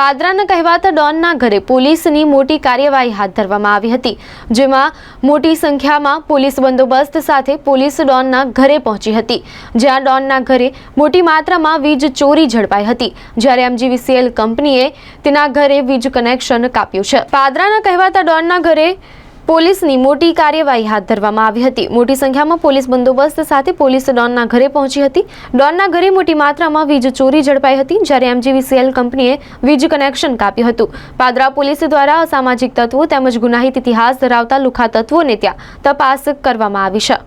પાદરાના કહેવાતા ડોનના ઘરે પોલીસની મોટી કાર્યવાહી હાથ ધરવામાં આવી હતી, જેમાં મોટી સંખ્યામાં પોલીસ બંદોબસ્ત સાથે પોલીસ ડોનના ઘરે પહોંચી હતી. જ્યાં ડોનના ઘરે મોટી માત્રામાં વીજ ચોરી ઝડપાઈ હતી, જ્યારે એમજીવીસીએલ કંપનીએ તેના ઘરે વીજ કનેક્શન કાપ્યું છે. પાદરાના કહેવાતા ડોનના ઘરે પોલીસની મોટી કાર્યવાહી હાથ ધરવામાં આવી હતી. મોટી સંખ્યામાં પોલીસ બંદોબસ્ત સાથે પોલીસ ડોનના ઘરે પહોંચી હતી. ડોનના ઘરે મોટી માત્રામાં વીજ ચોરી ઝડપાઈ હતી, જ્યારે એમજીવીસીએલ કંપનીએ વીજ કનેક્શન કાપ્યું હતું. પાદરા પોલીસ દ્વારા અસામાજિક તત્વો તેમજ ગુનાહિત ઇતિહાસ ધરાવતા લુખા તત્વોને ત્યાં તપાસ કરવામાં આવી છે.